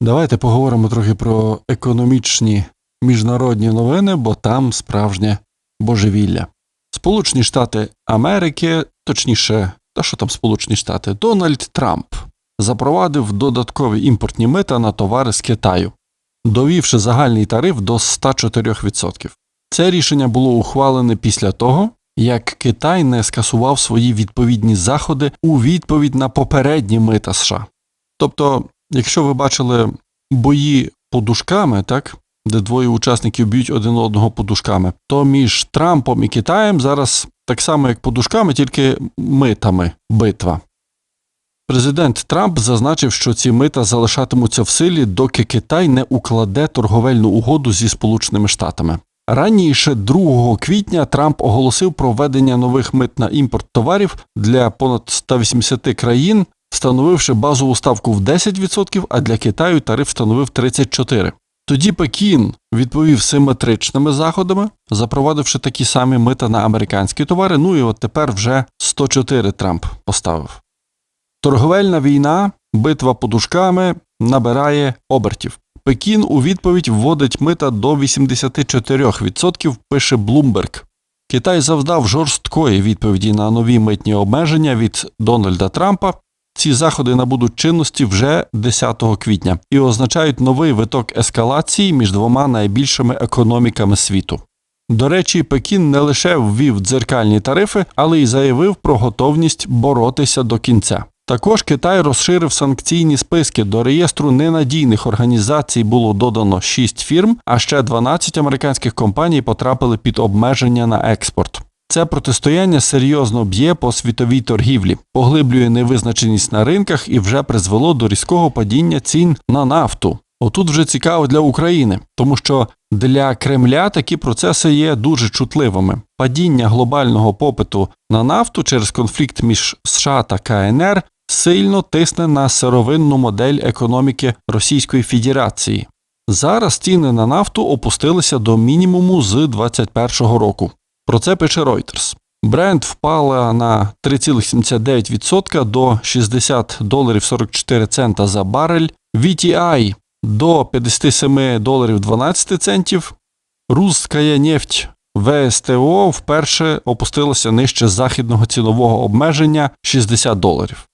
Давайте поговоримо трохи про економічні міжнародні новини, бо там справжнє божевілля. Сполучені Штати Америки, точніше, та що там Сполучені Штати, Дональд Трамп запровадив додаткові імпортні мита на товари з Китаю, довівши загальний тариф до 104%. Це рішення було ухвалене після того, як Китай не скасував свої відповідні заходи у відповідь на попередні мита США. Тобто, якщо ви бачили бої подушками, так, де двоє учасників б'ють один одного подушками, то між Трампом і Китаєм зараз так само, як подушками, тільки митами битва. Президент Трамп зазначив, що ці мита залишатимуться в силі, доки Китай не укладе торговельну угоду зі Сполученими Штатами. Раніше 2 квітня Трамп оголосив про введення нових мит на імпорт товарів для понад 180 країн, встановивши базову ставку в 10%, а для Китаю тариф становив 34%. Тоді Пекін відповів симетричними заходами, запровадивши такі самі мита на американські товари. Ну і от тепер вже 104 Трамп поставив. Торговельна війна, битва подушками набирає обертів. Пекін у відповідь вводить мита до 84%, пише Bloomberg. Китай завдав жорсткої відповіді на нові митні обмеження від Дональда Трампа. Ці заходи набудуть чинності вже 10 квітня і означають новий виток ескалації між двома найбільшими економіками світу. До речі, Пекін не лише ввів дзеркальні тарифи, але й заявив про готовність боротися до кінця. Також Китай розширив санкційні списки. До реєстру ненадійних організацій було додано 6 фірм, а ще 12 американських компаній потрапили під обмеження на експорт. Це протистояння серйозно б'є по світовій торгівлі, поглиблює невизначеність на ринках і вже призвело до різкого падіння цін на нафту. Отут вже цікаво для України, тому що для Кремля такі процеси є дуже чутливими. Падіння глобального попиту на нафту через конфлікт між США та КНР сильно тисне на сировинну модель економіки Російської Федерації. Зараз ціни на нафту опустилися до мінімуму з 2021 року. Про це пише Reuters. Бренд впала на 3,79% до 60 доларів 44 цента за барель, VTI до 57 доларів 12 центів. Русская нефть ВСТО вперше опустилася нижче західного цінового обмеження 60 доларів.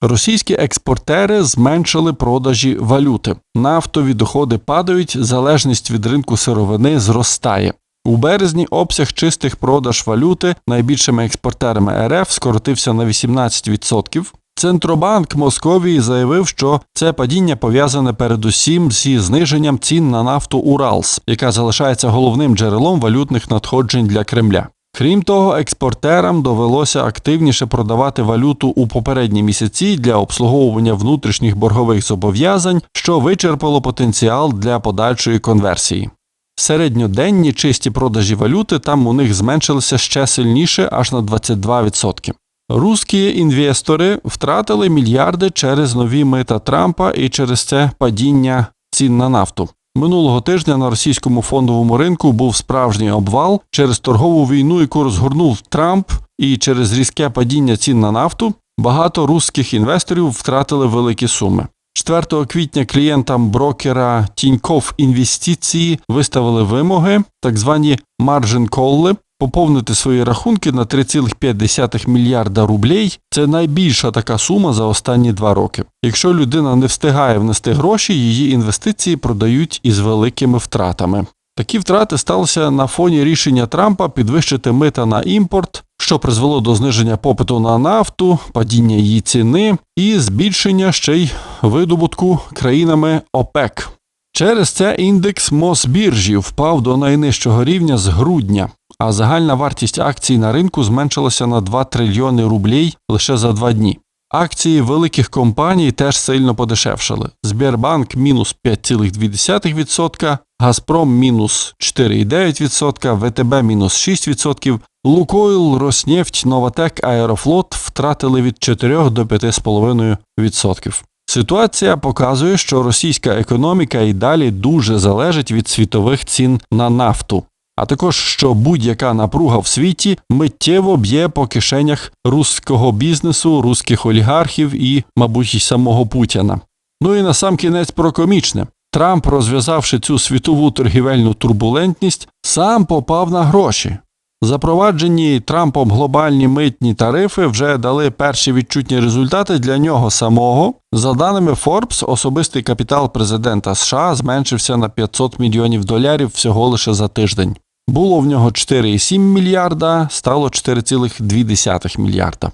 Російські експортери зменшили продажі валюти. Нафтові доходи падають, залежність від ринку сировини зростає. У березні обсяг чистих продаж валюти найбільшими експортерами РФ скоротився на 18%. Центробанк Московії заявив, що це падіння пов'язане передусім зі зниженням цін на нафту Уралс, яка залишається головним джерелом валютних надходжень для Кремля. Крім того, експортерам довелося активніше продавати валюту у попередні місяці для обслуговування внутрішніх боргових зобов'язань, що вичерпало потенціал для подальшої конверсії. Середньоденні чисті продажі валюти там у них зменшилися ще сильніше аж на 22%. Русські інвестори втратили мільярди через нові мита Трампа і через це падіння цін на нафту. Минулого тижня на російському фондовому ринку був справжній обвал через торгову війну, яку розгорнув Трамп, і через різке падіння цін на нафту багато русських інвесторів втратили великі суми. 4 квітня клієнтам брокера Тіньков інвестиції виставили вимоги, так звані маржин колли, поповнити свої рахунки на 3,5 мільярда рублей. Це найбільша така сума за останні два роки. Якщо людина не встигає внести гроші, її інвестиції продають із великими втратами. Такі втрати сталися на фоні рішення Трампа підвищити мита на імпорт, що призвело до зниження попиту на нафту, падіння її ціни і збільшення ще й видобутку країнами ОПЕК. Через це індекс Мосбіржі впав до найнижчого рівня з грудня, а загальна вартість акцій на ринку зменшилася на 2 трильйони рублей лише за два дні. Акції великих компаній теж сильно подешевшали. Сбербанк мінус 5,2%, Газпром мінус 4,9%, ВТБ мінус 6%, Лукойл, Роснефть, Новатек, Аерофлот втратили від 4 до 5,5%. Ситуація показує, що російська економіка і далі дуже залежить від світових цін на нафту, а також що будь-яка напруга в світі миттєво б'є по кишенях руського бізнесу, руських олігархів і, мабуть, й самого Путіна. Ну і на сам кінець про комічне. Трамп, розв'язавши цю світову торгівельну турбулентність, сам попав на гроші. Запроваджені Трампом глобальні митні тарифи вже дали перші відчутні результати для нього самого. За даними Forbes, особистий капітал президента США зменшився на 500 мільйонів доларів всього лише за тиждень. Було в нього 4,7 мільярда, стало 4,2 мільярда.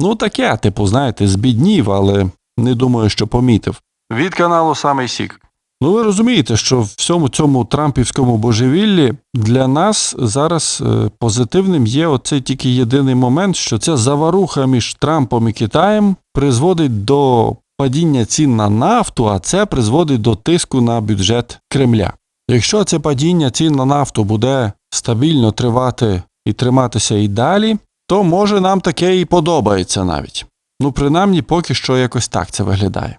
Ну таке, типу, знаєте, збіднів, але не думаю, що помітив. Від каналу Самий Сік. Ну, ви розумієте, що в всьому цьому трампівському божевіллі для нас зараз е, позитивним є оцей тільки єдиний момент, що ця заваруха між Трампом і Китаєм призводить до падіння цін на нафту, а це призводить до тиску на бюджет Кремля. Якщо це падіння цін на нафту буде стабільно тривати і триматися і далі, то може нам таке і подобається навіть. Ну, принаймні, поки що якось так це виглядає.